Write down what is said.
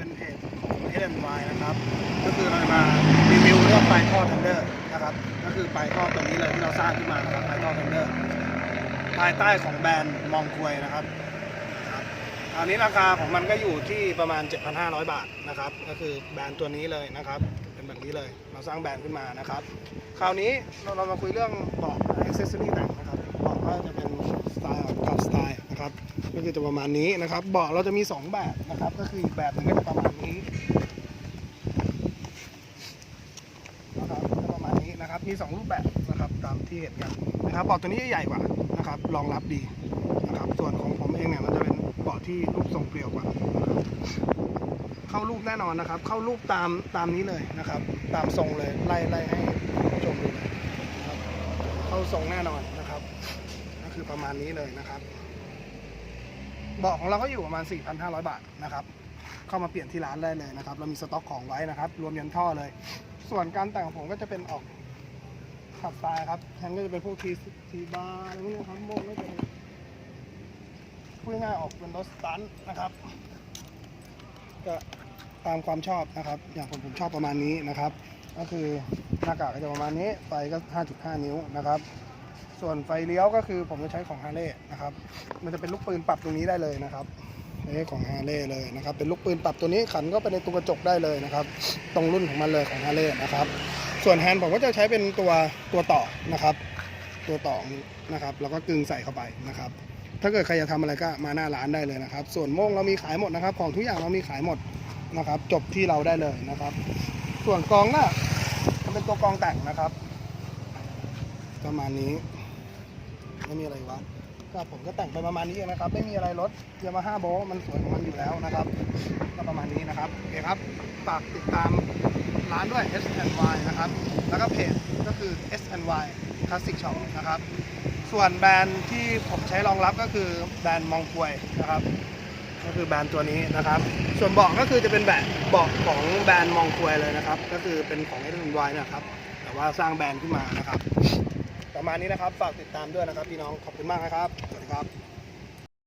SNY นะครับ ก็คือเราจะมารีวิวเรื่องไฟท่อทันเดอร์นะครับ ก็คือไฟท่อตัวนี้เลยที่เราสร้างขึ้นมานะครับไฟท่อทันเดอร์ภายใต้ของแบรนด์มองควยนะครับครับอันนี้ราคาของมันก็อยู่ที่ประมาณ 7,500 บาทนะครับ ก็คือแบรนด์ตัวนี้เลยนะครับ เป็นแบบนี้เลย เราสร้างแบรนด์ขึ้นมานะครับ คราวนี้เราเรามาคุยเรื่องเบาะอ c เซสซอรี่แต่งนะครับเบาะก็จะเป็น ก็คือจะประมาณนี้นะครับเบาะเราจะมี 2 แบบนะครับ ก็คืออีกแบบหนึงก็จะประมาณนี้นะครับจะประมาณนี้นะครับมี 2 รูปแบบนะครับตามที่เห็นกันนะครับเบาะตัวนี้ใหญ่กว่านะครับรองรับดีนะครับ ส่วนของผมเองเนี่ยมันจะเป็นเบาะที่รูปทรงเปรียวกว่านะครับเข้ารูปแน่นอนนะครับ เข้ารูปตามตามนี้เลยนะครับ ตามทรงเลยไล่ไล่ให้ผู้ชมดูเลยนะครับเข้าทรงแน่นอนนะครับ ก็คือประมาณนี้เลยนะครับ เบาะของเราก็อยู่ประมาณ 4,500 บาทนะครับเข้ามาเปลี่ยนที่ร้านได้เลยนะครับ เรามีสต็อกของไว้นะครับ รวมยันท่อเลย ส่วนการแต่งของผมก็จะเป็นออกขับสไตล์ครับแทนก็จะเป็นพวกทีทีบาร์อะไรพวกนี้ครับโม่งก็จะเป็นพูดง่ายๆออกเป็นรถสตันนะครับ ก็ตามความชอบนะครับ อย่างผมผมชอบประมาณนี้นะครับ ก็คือหน้ากากก็จะประมาณนี้ไฟก็ 5.5 นิ้วนะครับ ส่วนไฟเลี้ยวก็คือผมจะใช้ของฮาร์เลย์นะครับ มันจะเป็นลูกปืนปรับตรงนี้ได้เลยนะครับนี่ของฮาร์เลย์เลยนะครับ เป็นลูกปืนปรับตัวนี้ขันก็ไปในตัวกระจกได้เลยนะครับ ตรงรุ่นของมันเลยของฮาร์เลย์นะครับ ส่วนแฮนด์ผมก็จะใช้เป็นตัวตัวต่อนะครับ ตัวต่อนะครับ แล้วก็กึงใส่เข้าไปนะครับ ถ้าเกิดใครจะทำอะไรก็มาหน้าร้านได้เลยนะครับ ส่วนโม่งเรามีขายหมดนะครับ ของทุกอย่างเรามีขายหมดนะครับ จบที่เราได้เลยนะครับ ส่วนกองน้ามันเป็นตัวกองแต่งนะครับ ประมาณนี้ ไม่มีอะไรวะก็ผมก็แต่งไปประมาณนี้เองนะครับ ไม่มีอะไรลดยามาฮ่าโบมันสวยของมันอยู่แล้วนะครับ ก็ประมาณนี้นะครับโอเคครับฝากติดตามร้านด้วย S Y นะครับ แล้วก็เพจก็คือ S Y Classic Shop นะครับ ส่วนแบรนด์ที่ผมใช้รองรับก็คือแบรนด์มองควยนะครับ ก็คือแบรนด์ตัวนี้นะครับ ส่วนเบาะก็คือจะเป็นแบบเบาะของแบรนด์มองควยเลยนะครับ ก็คือเป็นของ S Y นะครับ แต่ว่าสร้างแบรนด์ขึ้นมานะครับ ประมาณนี้นะครับ ฝากติดตามด้วยนะครับ พี่น้อง ขอบคุณมากนะครับ สวัสดีครับ